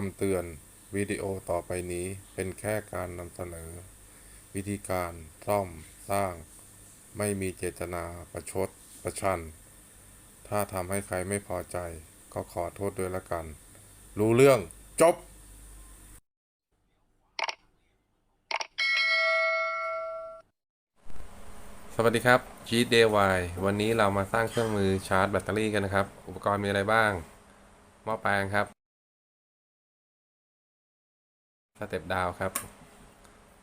คำเตือนวิดีโอต่อไปนี้เป็นแค่การนำเสนอ วิธีการซ่อมสร้าง ไม่มีเจตนาประชด ประชัน ถ้าทำให้ใครไม่พอใจ ก็ขอโทษด้วยละกัน รู้เรื่องจบ สวัสดีครับ g d y วันนี้เรามาสร้างเครื่องมือชาร์จแบตเตอรี่กันนะครับ อุปกรณ์มีอะไรบ้างหม้อแปลงครับ สเต็ปดาวครับ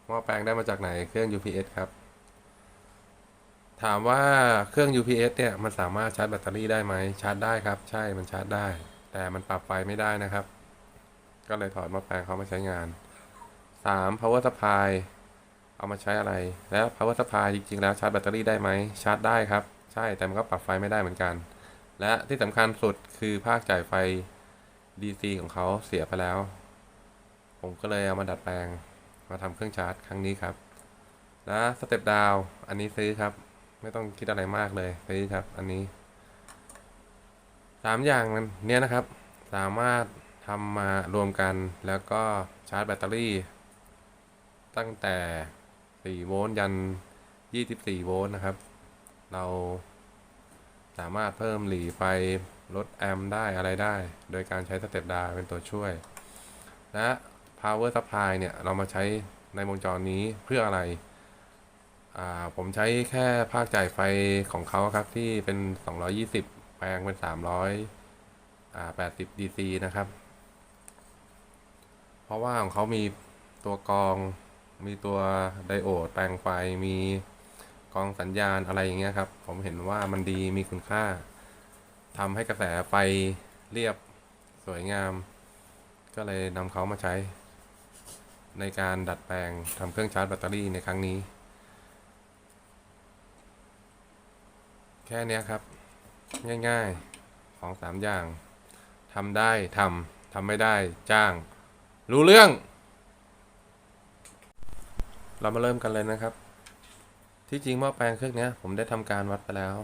หม้อแปลงได้มาจากไหนเครื่อง UPS ครับ ถามว่าเครื่อง UPS เนี่ยมันสามารถชาร์จแบตเตอรี่ได้ไหมชาร์จได้ครับ ใช่มันชาร์จได้ แต่มันปรับไฟไม่ได้นะครับ ก็เลยถอดหม้อแปลงเขามาใช้งาน 3. power supply เอามาใช้อะไร แล้ว power supply จริง ๆ แล้วชาร์จแบตเตอรี่ได้ไหมชาร์จได้ครับ ใช่แต่มันก็ปรับไฟไม่ได้เหมือนกัน และที่สำคัญสุดคือภาคจ่ายไฟ DC ของเขาเสียไปแล้ว ผมก็เลยเอามาดัดแปลง มาทำเครื่องชาร์จครั้งนี้ครับ และสเต็ปดาวอันนี้ซื้อครับ ไม่ต้องคิดอะไรมากเลยซื้อครับอันนี้สามอย่างนั้นเนี้ยนะครับ สามารถทำมารวมกันแล้วก็ชาร์จแบตเตอรี่ ตั้งแต่4โวลต์ยัน 24 โวลต์นะครับ เราสามารถเพิ่มหลีไฟลดแอมป์ได้อะไรได้ โดยการใช้สเต็ปดาวเป็นตัวช่วย และ power supply เนี่ยเรามาใช้ในวงจรนี้เพื่ออะไรอ่าผมใช้แค่ภาคจ่ายไฟของเขาครับที่เป็น 220 แปลงเป็น300อ่า80 DC นะครับ เพราะว่าของเขามีตัวกรอง มีตัวไดโอดแปลงไฟ มีกรองสัญญาณอะไรอย่างเงี้ยครับ ผมเห็นว่ามันดีมีคุณค่าทำให้กระแสไฟเรียบสวยงาม ก็เลยนำเขามาใช้ ในการดัดแปลงทำเครื่องชาร์จแบตเตอรี่ในครั้งนี้ แค่นี้ครับ ง่ายๆของสามอย่างทำได้ทำทำไม่ได้จ้าง รู้เรื่อง เรามาเริ่มกันเลยนะครับ ที่จริงหม้อแปลงเครื่องนี้ผมได้ทำการวัดไปแล้ว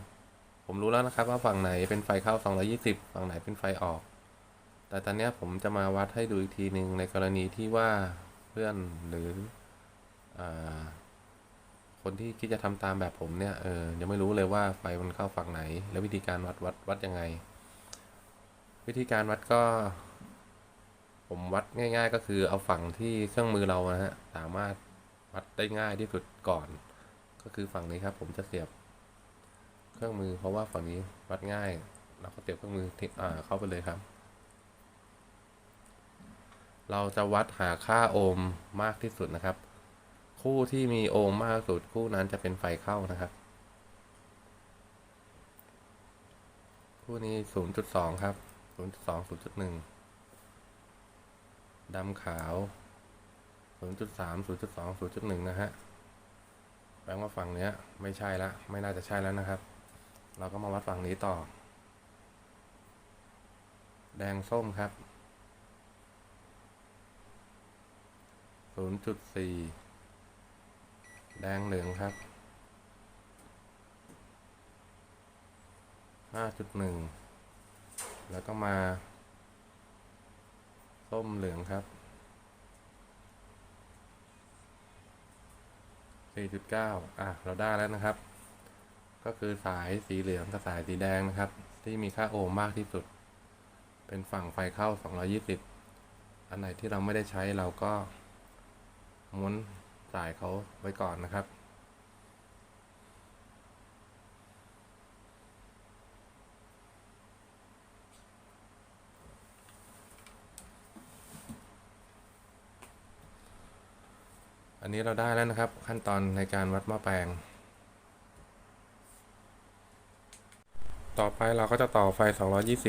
ผมรู้แล้วนะครับว่าฝั่งไหนเป็นไฟเข้า 220 ฝั่งไหนเป็นไฟออก แต่ตอนนี้ผมจะมาวัดให้ดูอีกทีหนึ่งในกรณีที่ว่า พื่อนหรืออคนที่คิดจะทำตามแบบผมเนี่ยเออยังไม่รู้เลยว่าไฟมันเข้าฝั่งไหน แล้ววิธีการวัดวัดวัดยังไง วิธีการวัดก็ ผมวัดง่าย ๆ ก็คือเอาฝั่งที่เครื่องมือเรานะฮะสามารถวัดได้ง่ายที่สุดก่อน ก็คือฝั่งนี้ครับ ผมจะเสียบเครื่องมือเพราะว่าฝั่งนี้วัดง่ายเราก็เสียบเครื่องมือเข้าไปเลยครับ เราจะวัดหาค่าโอห์มมากที่สุดนะครับ คู่ที่มีโอห์มมากที่สุดคู่นั้นจะเป็นไฟเข้านะครับ คู่นี้ 0.2 ครับ 0.2 0.1ดำขาว 0.3 0.2 0.1 นะฮะแปลว่าฝั่งเนี้ย ไม่ใช่ละ ไม่น่าจะใช่แล้วนะครับ เราก็มาวัดฝั่งนี้ต่อ แดงส้มครับ 0.4แดงเหลืองครับ5.1แล้วก็มา ส้มเหลืองครับ4.9อะ เราได้แล้วนะครับ ก็คือสายสีเหลืองกับสายสีแดงนะครับ ที่มีค่าโอห์มมากที่สุด เป็นฝั่งไฟเข้า 220 อันไหนที่เราไม่ได้ใช้เราก็ ม้วนสายเขาไว้ก่อนนะครับ อันนี้เราได้แล้วนะครับ ขั้นตอนในการวัดหม้อแปลง ต่อไปเราก็จะต่อไฟ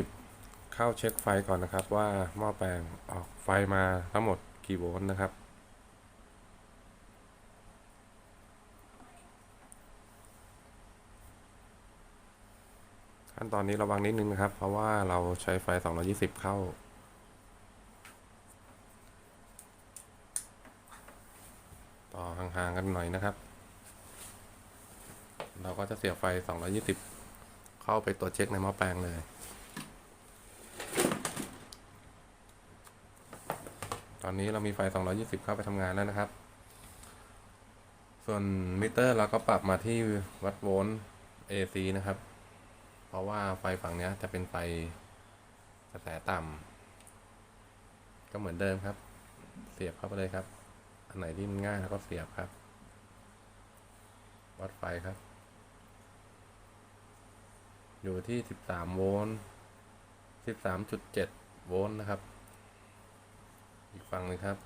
220 เข้าเช็คไฟก่อนนะครับ ว่าหม้อแปลงออกไฟมาทั้งหมดกี่โวลต์นะครับ ขั้นตอนนี้ระวังนิดนึงนะครับ เพราะว่าเราใช้ไฟ 220 เข้า ต่อห่างๆกันหน่อยนะครับ เราก็จะเสียบไฟ 220 เข้าไปตัวจเช็คในหม้อแปลงเลย ตอนนี้เรามีไฟ 220 เข้าไปทำงานแล้วนะครับ ส่วนมิเตอร์เราก็ปรับมาที่วัดโวลต์ AC นะครับ เพราะว่าไฟฝั่งนี้จะเป็นไฟกระแสต่ำก็เหมือนเดิมครับ เสียบเข้าไปเลยครับ อันไหนที่มันง่ายแล้วก็เสียบครับ วัดไฟครับ อยู่ที่ 13 โวลต์ 13.7 โวลต์นะครับ อีกฝั่งหนึงครับ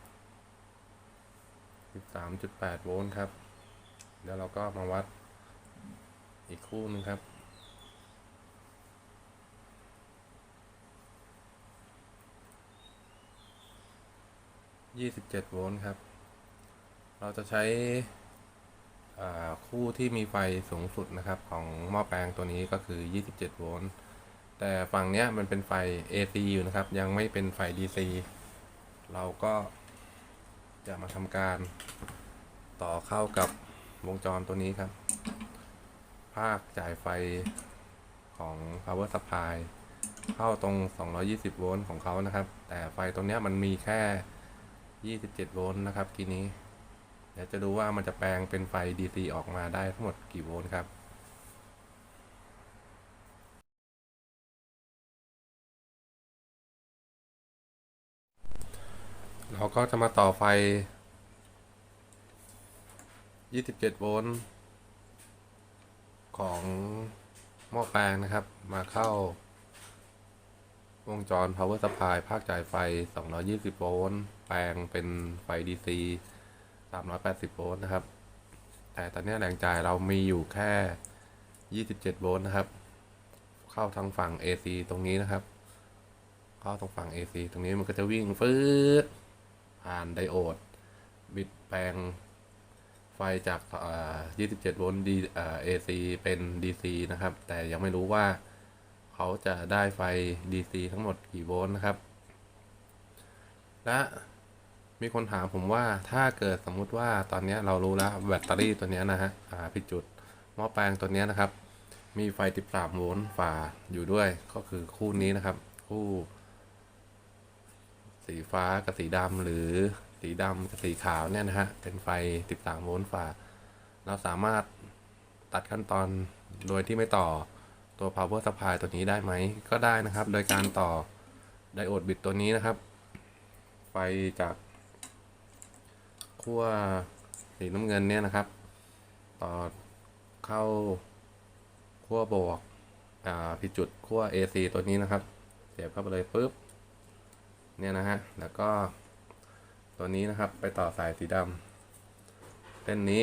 13.8 โวลต์ครับเดี๋ยวเราก็มาวัดอีกคู่หนึงครับ 27 โวลต์ครับ เราจะใช้คู่ที่มีไฟสูงสุดนะครับ ของหม้อแปลงตัวนี้ก็คือ 27 โวลต์ แต่ฝั่งเนี้ยมันเป็นไฟ AC อยู่นะครับ ยังไม่เป็นไฟ DC เราก็จะมาทำการต่อเข้ากับวงจรตัวนี้ครับ ภาคจ่ายไฟของ power supply เข้าตรง 220 โวลต์ของเขานะครับ แต่ไฟตรงเนี้ยมันมีแค่ 27 โวลต์นะครับทีนี้ เดี๋ยวจะดูว่ามันจะแปลงเป็นไฟ DC ออกมาได้ทั้งหมดกี่โวลต์ครับเราก็จะมาต่อไฟ 27 โวลต์ ของหม้อแปลงนะครับ มาเข้า วงจร power supply ภาคจ่ายไฟ 220 โวลต์ แปลงเป็นไฟ DC 380 โวลต์นะครับ แต่ตอนนี้แรงจ่ายเรามีอยู่แค่ 27 โวลต์นะครับ เข้าทางฝั่ง AC ตรงนี้นะครับ เข้าตรงฝั่ง AC ตรงนี้มันก็จะวิ่งฟืดผ่านไดโอด บิดแปลงไฟจาก 27 โวลต์ AC เป็น DC นะครับ แต่ยังไม่รู้ว่า เขาจะได้ไฟ DC ทั้งหมดกี่โวลต์นะครับ และมีคนถามผมว่าถ้าเกิดสมมุติว่าตอนนี้เรารู้แล้วแบตเตอรี่ตัวนี้นะฮะผิดจุดหม้อแปลงตัวนี้นะครับ มีไฟ 13 โวลต์ฝาอยู่ด้วยก็คือคู่นี้นะครับ คู่ สีฟ้ากับสีดำหรือสีดำกับสีขาวเนี่ยนะฮะเป็นไฟ 13 โวลต์ฝา เราสามารถตัดขั้นตอนโดยที่ไม่ต่อ ตัว power supply ตัวนี้ได้ไหม ก็ได้นะครับ โดยการต่อไดโอดบิตตัวนี้นะครับไฟจากขั้วสีน้ำเงินเนี่ยนะครับ ต่อเข้าขั้วบวกอ่าผิดจุดขั้ว AC ตัวนี้นะครับ เสียบเข้าไปเลยปุ๊บ เนี่ยนะฮะ แล้วก็ตัวนี้นะครับ ไปต่อสายสีดำเส้นนี้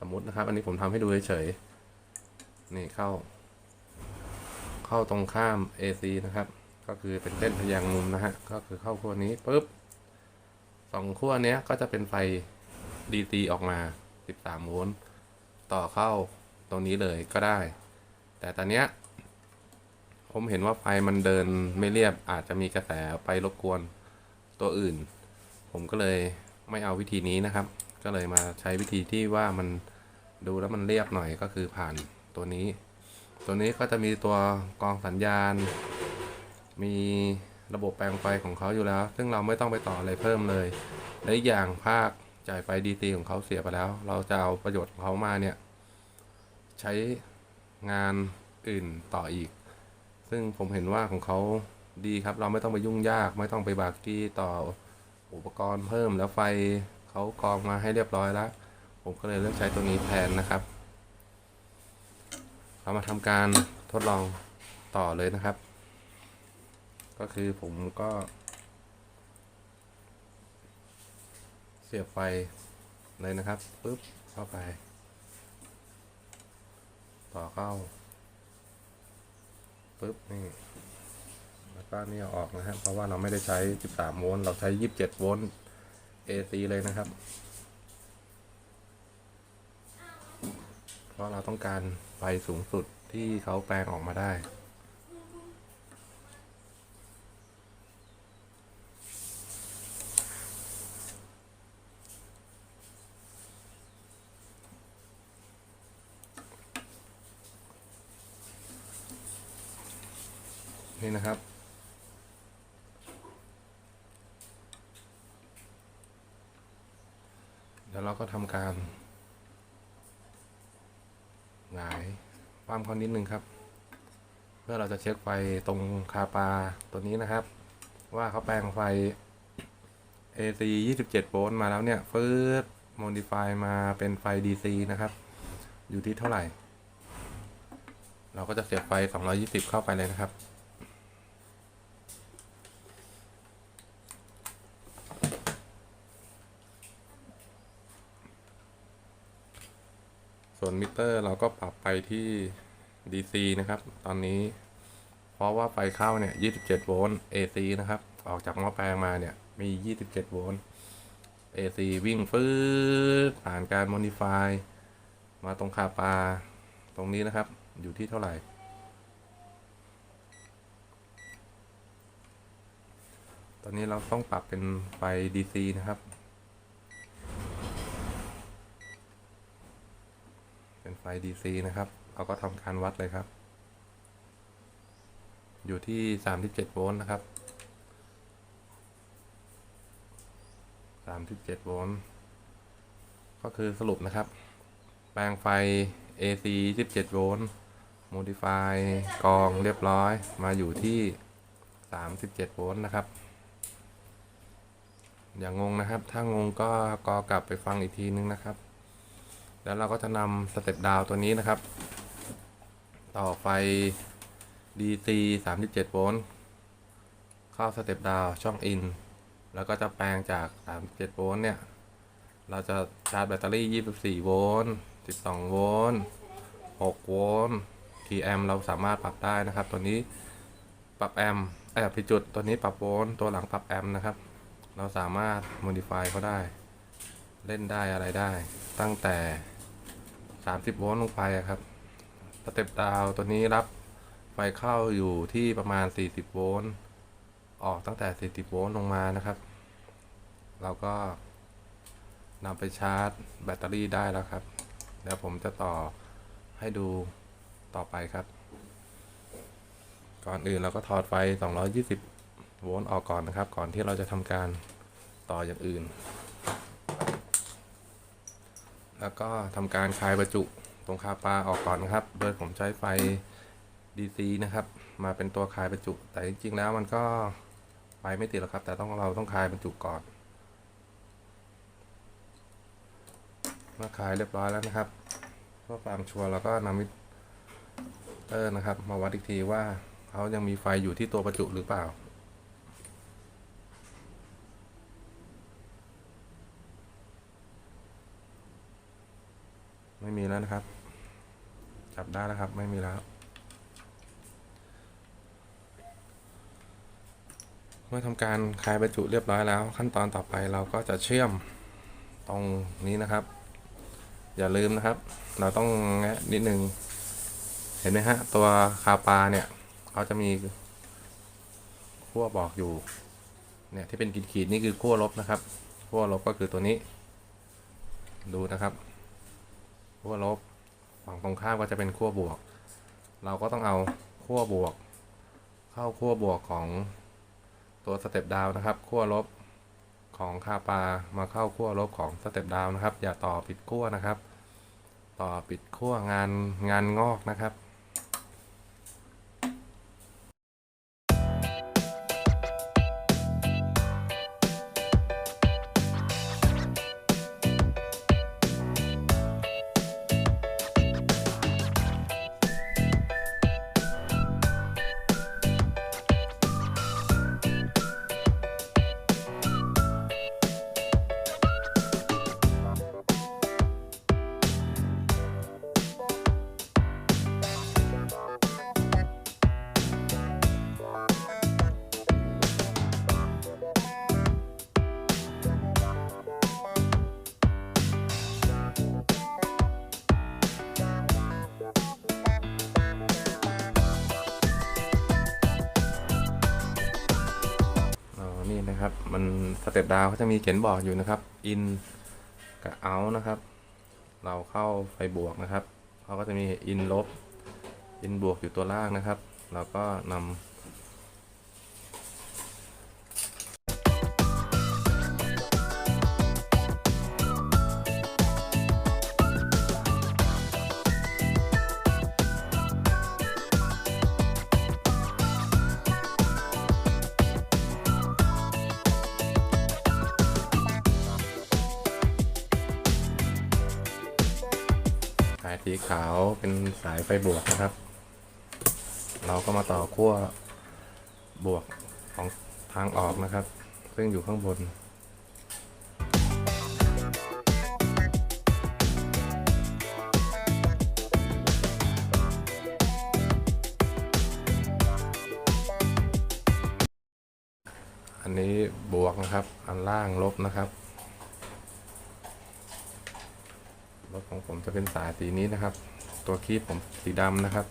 สมมุตินะครับ อันนี้ผมทำให้ดูเฉยๆ นี่เข้า เข้าตรงข้าม AC นะครับ ก็คือเป็นเส้นทะแยงมุมนะฮะ ก็คือเข้าขั้วนี้ปุ๊บสองขั้วเนี้ยก็จะเป็นไฟ DC ออกมา 13 โวลต์ ต่อเข้าตรงนี้เลยก็ได้ แต่ตอนเนี้ยผมเห็นว่าไฟมันเดินไม่เรียบอาจจะมีกระแสไปรบกวนตัวอื่น ผมก็เลยไม่เอาวิธีนี้นะครับ ก็เลยมาใช้วิธีที่ว่ามันดูแล้วมันเรียบหน่อยก็คือผ่าน ตัวนี้ ตัวนี้ก็จะมีตัวกองสัญญาณ มีระบบแปลงไฟของเขาอยู่แล้ว ซึ่งเราไม่ต้องไปต่ออะไรเพิ่มเลยและอีกอย่างภาคจ่ายไฟดีซีของเขาเสียไปแล้ว เราจะเอาประโยชน์ของเขามาเนี่ย ใช้งานอื่นต่ออีก ซึ่งผมเห็นว่าของเขาดีครับ เราไม่ต้องไปยุ่งยาก ไม่ต้องไปบากกี้ต่ออุปกรณ์เพิ่มแล้วไฟเขากองมาให้เรียบร้อยแล้ว ผมก็เลยเลือกใช้ตัวนี้แทนนะครับ เรามาทำการทดลองต่อเลยนะครับ ก็คือผมก็ เสียบไฟเลยนะครับปุ๊บเข้าไป ต่อเข้าปึ๊บนี่แล้วก็นี่เอาออกนะฮะเพราะว่าเราไม่ได้ใช้ 13 โวลต์เราใช้ 27 โวลต์ AC เลยนะครับ เพราะเราต้องการ ไปสูงสุดที่เขาแปลงออกมาได้ นี่นะครับแล้วเราก็ทำการายความเขานิดนึงครับ เพื่อเราจะเช็คไฟตรงคาปาตัวนี้นะครับ ว่าเขาแปลงไฟ AC 27 โวลต์มาแล้วเนี่ยฟืด modify มาเป็นไฟ DC นะครับ อยู่ที่เท่าไหร่ เราก็จะเสียบไฟ 220 เข้าไปเลยนะครับ วนมิเตอร์เราก็ปรับไปที่ DC นะครับ ตอนนี้ เพราะว่าไฟเข้าเนี่ย 27 โวลต์ AC นะครับ ออกจากหม้อแปลงมาเนี่ย มี 27 โวลต์ AC วิ่งฟืดผ่านการ modify มาตรงคาปา ตรงนี้นะครับ อยู่ที่เท่าไหร่ ตอนนี้เราต้องปรับเป็นไฟ DC นะครับ เป็นไฟ DC นะครับ เราก็ทำการวัดเลยครับ อยู่ที่ 37 โวลต์นะครับ 37 โวลต์ ก็คือสรุปนะครับ แปลงไฟ AC 17โวลต์ modify กองเรียบร้อย มาอยู่ที่ 37 โวลต์นะครับ อย่างงงนะครับ ถ้างงก็กอกลับไปฟังอีกทีนึงนะครับ แล้วเราก็จะนำสเต็ปดาวตัวนี้นะครับ ต่อไฟ DC 37 โวลต์เข้าสเต็ปดาวช่องอิน แล้วก็จะแปลงจาก 37 โวลต์เนี่ย เราจะชาร์จแบตเตอรี่ 24 โวลต์ 12 โวลต์ 6 โวลต์กี่แอมเราสามารถปรับได้นะครับ ตัวนี้ปรับแอมป์เอ่อผิดจุดตัวนี้ปรับโวลต์ตัวหลังปรับแอมนะครับ เราสามารถ modify เขาได้ เล่นได้อะไรได้ ตั้งแต่ 30 โวลต์ลงไปครับสเต็ปดาวตัวนี้รับไฟเข้าอยู่ที่ประมาณ 40 โวลต์ออกตั้งแต่ 40 โวลต์ลงมานะครับ เราก็นำไปชาร์จแบตเตอรี่ได้แล้วครับ เดี๋ยวผมจะต่อให้ดูต่อไปครับ ก่อนอื่นเราก็ถอดไฟ 220 โวลต์ออกก่อนนะครับ ก่อนที่เราจะทำการต่ออย่างอื่น แล้วก็ทำการคลายประจุตรงคาปลาออกก่อนนะครับ โดยผมใช้ไฟ DC นะครับ มาเป็นตัวคลายประจุ แต่จริงๆแล้วมันก็ไฟไม่ติดหรอกครับ แต่ต้องเราต้องคลายประจุก่อนเมื่อคลายเรียบร้อยแล้วนะครับเพื่อความชัวร์เราก็นำมิเตอร์นะครับ มาวัดอีกทีว่าเขายังมีไฟอยู่ที่ตัวประจุหรือเปล่า ไม่มีแล้วนะครับ จับได้แล้วครับ ไม่มีแล้ว เมื่อทำการคลายประจุเรียบร้อยแล้ว ขั้นตอนต่อไปเราก็จะเชื่อมตรงนี้นะครับ อย่าลืมนะครับ เราต้องแงะนิดนึง เห็นไหมฮะ ตัวคาปาเนี่ยเขาจะมีขั้วบอกอยู่ เนี่ยที่เป็นขีดๆนี่คือขั้วลบนะครับขั้วลบก็คือตัวนี้ ดูนะครับ ขั้วลบ ฝั่งตรงข้ามก็จะเป็นขั้วบวก เราก็ต้องเอาขั้วบวก เข้าขั้วบวกของตัวสเต็ปดาวนะครับขั้วลบของคาปามาเข้าขั้วลบของสเต็ปดาวนะครับ อย่าต่อปิดขั้วนะครับ ต่อปิดขั้วงานงานงอกนะครับ นะครับ มันสเต็ปดาวเขาจะมีเขียนบอกอยู่นะครับ in กับ out นะครับ เราเข้าไฟบวกนะครับเขาก็จะมี in ลบ in บวกอยู่ตัวล่างนะครับ เราก็นำ เป็นสายไฟบวกนะครับ เราก็มาต่อขั้วบวกของทางออกนะครับ ซึ่งอยู่ข้างบนอันนี้บวกนะครับ อันล่างลบนะครับ รถของผมจะเป็นสายสีนี้นะครับ ตัวคีบผมสีดำนะครับ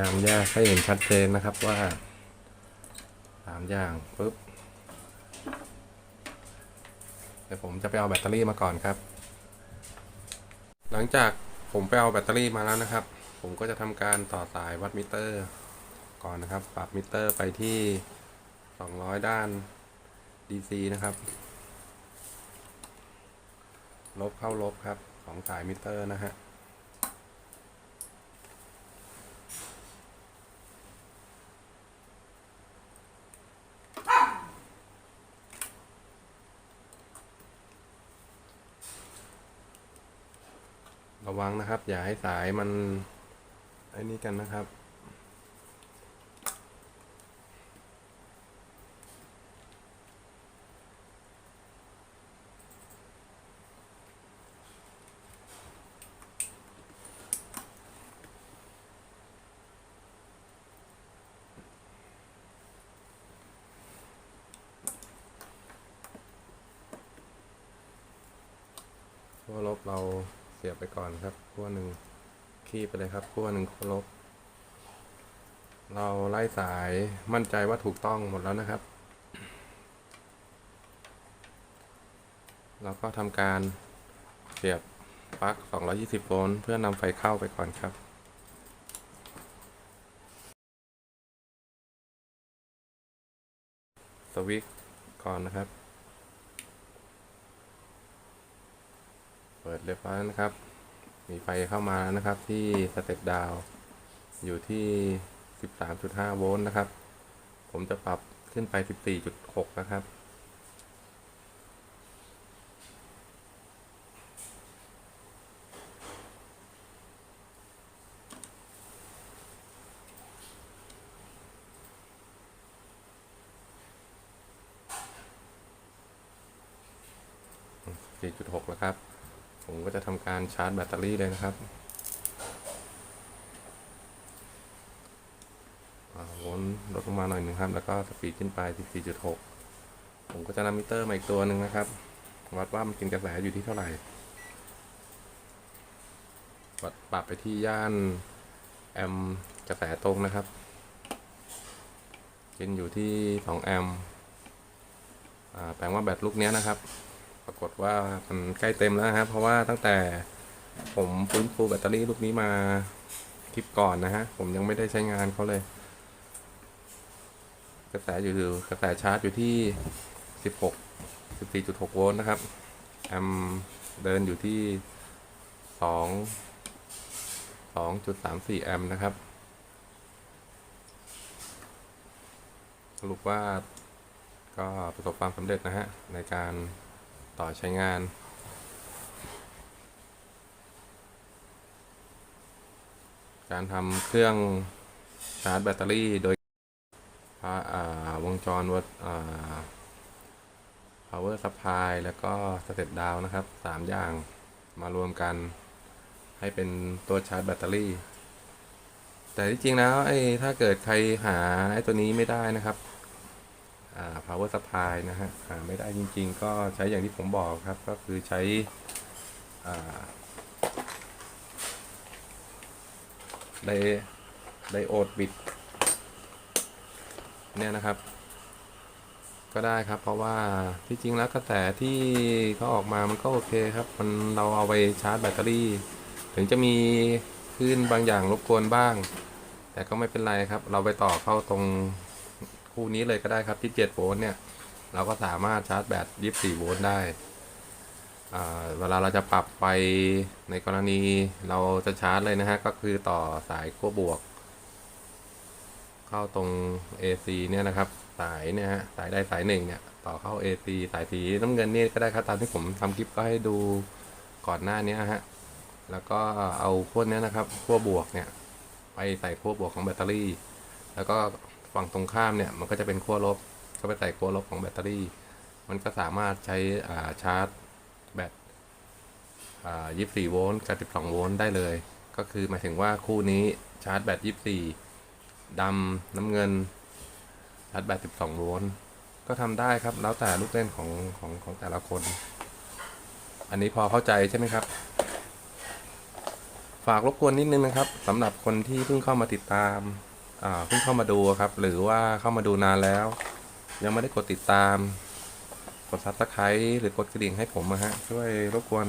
ยายากให้เห็นชัดเจนนะครับว่าสามอย่างปุ๊บเดี๋ยวผมจะไปเอาแบตเตอรี่มาก่อนครับ หลังจากผมไปเอาแบตเตอรี่มาแล้วนะครับ ผมก็จะทำการต่อสายวัดมิเตอร์ ก่อนนะครับ ปรับมิเตอร์ไปที่ 200 ด้าน DC นะครับ ลบเข้าลบครับของสายมิเตอร์นะฮะ ระวังนะครับ อย่าให้สายมันไอ้นี่กันนะครับ ขั้วลบเราเสียบไปก่อนครับขั้วหนึ่ง คีไปเลยครับขั้วหนึ่งขั้วลบ เราไล่สายมั่นใจว่าถูกต้องหมดแล้วนะครับ เราก็ทำการเสียบปลั๊ก 220 โวลต์เพื่อนำไฟเข้าไปก่อนครับสวิตช์ก่อนนะครับ เปิดเรียบร้อยนะครับ มีไฟเข้ามานะครับที่สเต็ปดาวอยู่ที่ 13.5 โวลต์นะครับ ผมจะปรับขึ้นไป 14.6 นะครับ 4.6 แล้วครับ ผมก็จะทำการชาร์จแบตเตอรี่เลยนะครับวนลดลงมาหน่อยหนึ่งครับ แล้วก็สปีดขึ้นไป 14.6 ผมก็จะนำมิเตอร์มาอีกตัวหนึ่งนะครับ วัดว่ามันกินกระแสอยู่ที่เท่าไหร่ วัดปรับไปที่ย่านแอมกระแสตรงนะครับ กินอยู่ที่ 2 แอมอแปลว่าแบตลูกนี้นะครับ รากฏว่ามันใกล้เต็มแล้วนะครับ เพราะว่าตั้งแต่ผมฟื้นฟูแบตเตอรี่ลูกนี้มาคลิปก่อนนะฮะ ผมยังไม่ได้ใช้งานเขาเลย กระแสอยู่กระแสชาร์จอยู่ที่ 16 14.6 โวลต์นะครับแอมป์เดินอยู่ที่ 2 2.34 แอมป์นะครับ สรุปว่าก็ประสบความสำเร็จนะฮะ ในการ ต่อใช้งาน การทำเครื่องชาร์จแบตเตอรี่โดยพาอ่าวงจรวัด power supply แล้วก็ step down นะครับสามอย่างมารวมกัน ให้เป็นตัวชาร์จแบตเตอรี่ แต่ที่จริงแล้วไอ้ถ้าเกิดใครหาไอ้ตัวนี้ไม่ได้นะครับ power supply นะฮะไม่ได้จริงๆ ก็ใช้อย่างที่ผมบอกครับ ก็คือใช้ไดไดโอดบิดเนี่ยนะครับ ก็ได้ครับเพราะว่าที่จริงแล้วกระแสที่เขาออกมามันก็โอเคครับ มันเราเอาไปชาร์จแบตเตอรี่ ถึงจะมีขึ้นบางอย่างรบกวนบ้าง แต่ก็ไม่เป็นไรครับ เราไปต่อเข้าตรง คู่นี้เลยก็ได้ครับที่7โวลต์เนี่ย เราก็สามารถชาร์จแบต24โวลต์ได้เวลาเราจะปรับไฟในกรณีเราจะชาร์จเลยนะฮะ ก็คือต่อสายขั้วบวก เข้าตรง AC เนี่ยนะครับ สายเนี่ยฮะสายใดสายหนึ่งเนี่ย ต่อเข้า AC สายสีน้ำเงินนี่ก็ได้ครับตามที่ผมทำคลิปก็ให้ดูก่อนหน้านี้ฮะแล้วก็เอาขั้วเนี้ยนะครับขั้วบวกเนี่ย ไปใส่ขั้วบวกของแบตเตอรี่ แล้วก็ ฝั่งตรงข้ามเนี่ยมันก็จะเป็นขั้วลบก็ไปใส่ขั้วลบของแบตเตอรี่ มันก็สามารถใช้ชาร์จแบตอ่า24โวลต์กับ12โวลต์ได้เลย ก็คือหมายถึงว่าคู่นี้ชาร์จแบต24ดำน้ำเงินชาร์จแบต12โวลต์ก็ทำได้ครับ แล้วแต่ลูกเล่นของของของแต่ละคน อันนี้พอเข้าใจใช่ไหมครับ ฝากรบกวนนิดนึงนะครับสำหรับคนที่เพิ่งเข้ามาติดตาม เพิ่งเข้ามาดูครับ หรือว่าเข้ามาดูนานแล้ว ยังไม่ได้กดติดตาม กดซับสไครต์หรือกดกระดิ่งให้ผมนะฮะช่วยรบกวน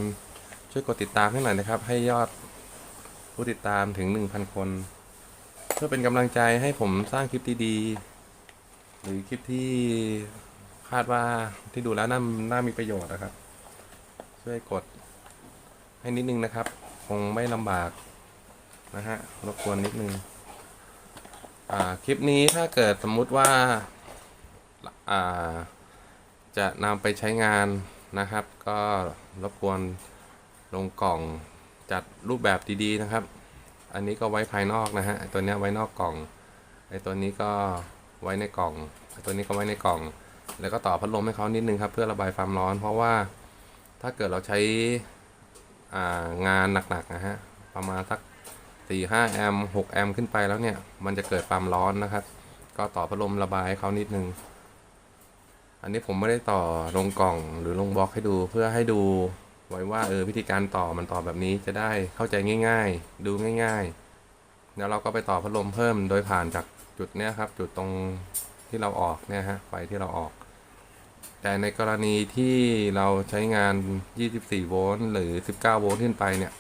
ช่วยกดติดตามให้หน่อยนะครับ ให้ยอดผู้ติดตามถึง 1,000 คน เพื่อเป็นกำลังใจให้ผมสร้างคลิปดีๆหรือคลิปที่คาดว่าที่ดูแล้วน่าน่ามีประโยชน์นะครับ ช่วยกดให้นิดนึงนะครับ คงไม่ลำบากนะฮะรบกวนนิดนึง คลิปนี้ถ้าเกิดสมมุติว่าาจะนำไปใช้งานนะครับ ก็รบกวนลงกล่องจัดรูปแบบดีๆนะครับ อันนี้ก็ไว้ภายนอกนะฮะตัวนี้ไว้นอกกล่องไอ้ตัวนี้ก็ไว้ในกล่องไอ้ตัวนี้ก็ไว้ในกล่อง แล้วก็ต่อพัดลมให้เขานิดนึงครับ เพื่อระบายความร้อน เพราะว่าถ้าเกิดเราใช้างานหนักๆนะฮะประมาณสัก 4-5แอมป์6แอมป์ขึ้นไปแล้วเนี่ย มันจะเกิดความร้อนนะครับ ก็ต่อพัดลมระบายเขานิดนึง อันนี้ผมไม่ได้ต่อลงกล่องหรือลงบล็อกให้ดูเพื่อให้ดูไว้ว่าเออวิธีการต่อมันต่อแบบนี้จะได้เข้าใจง่าย ๆ ดูง่าย ๆ แล้วเราก็ไปต่อพัดลมเพิ่มโดยผ่านจากจุดเนี้ยครับ จุดตรงที่เราออกเนี่ยฮะไฟที่เราออก แต่ในกรณีที่เราใช้งาน 24 โวลต์หรือ 19 โวลต์ขึ้นไปเนี่ย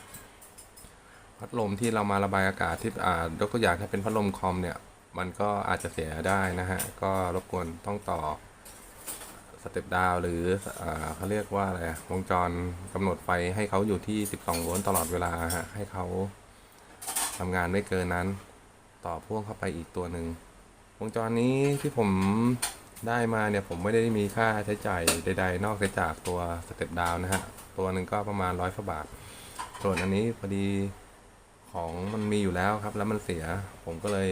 พัดลมที่เรามาระบายอากาศที่อ่ายกตัวอย่างถ้าเป็นพัดลมคอมเนี่ย มันก็อาจจะเสียได้นะฮะ ก็รบกวนต้องต่อสเต็ปดาวหรืออาเขาเรียกว่าอะไรวงจรกำหนดไฟให้เขาอยู่ที่ 12 โวลต์ตลอดเวลาฮะ ให้เขาทำงานไม่เกินนั้น ต่อพ่วงเข้าไปอีกตัวหนึ่ง วงจรนี้ที่ผมได้มาเนี่ย ผมไม่ได้มีค่าใช้จ่ายใด ๆ นอกจากตัวสเต็ปดาวนะฮะ ตัวหนึ่งก็ประมาณร้อยกว่าบาทส่วนอันนี้พอดี ของมันมีอยู่แล้วครับ แล้วมันเสีย ผมก็เลย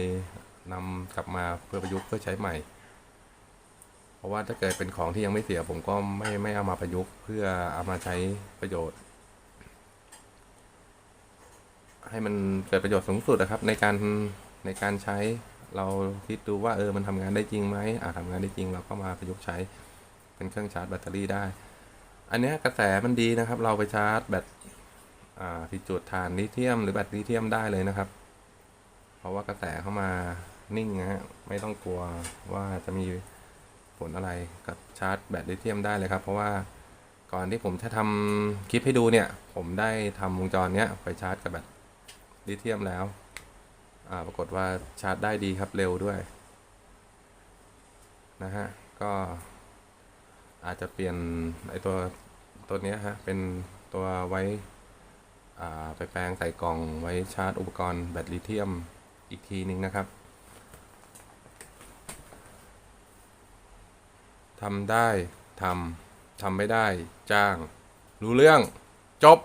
นำกลับมาเพื่อประยุกต์เพื่อใช้ใหม่ เพราะว่าถ้าเกิดเป็นของที่ยังไม่เสีย ผมก็ไม่ไม่เอามาประยุกต์เพื่อเอามาใช้ประโยชน์ ให้มันเกิดประโยชน์สูงสุดนะครับ ในการในการใช้เราคิดดูว่าเออมันทำงานได้จริงไหมอ่าทำงานได้จริงเราก็มาประยุกต์ใช้เป็นเครื่องชาร์จแบตเตอรี่ได้ อันนี้กระแสมันดีนะครับ เราไปชาร์จแบต อ่าที่จุดฐานลิเธียม หรือแบตลิเธียมได้เลยนะครับ เพราะว่ากระแสเข้ามานิ่งนะฮะไม่ต้องกลัวว่าจะมีผลอะไรกับชาร์จแบตลิเธียมได้เลยครับ เพราะว่าก่อนที่ผมจะทำคลิปให้ดูเนี่ย ผมได้ทำวงจรเนี้ยไปชาร์จกับแบตลิเธียมแล้วอ่าปรากฏว่าชาร์จได้ดีครับเร็วด้วยนะฮะก็อาจจะเปลี่ยนไอตัวตัวเนี้ยฮะเป็นตัวไว้ ไปแปลงใส่กล่องไว้ชาร์จอุปกรณ์แบตลิเทียมอีกทีนึงนะครับทำได้ทำทำไม่ได้ จ้าง รู้เรื่อง จบ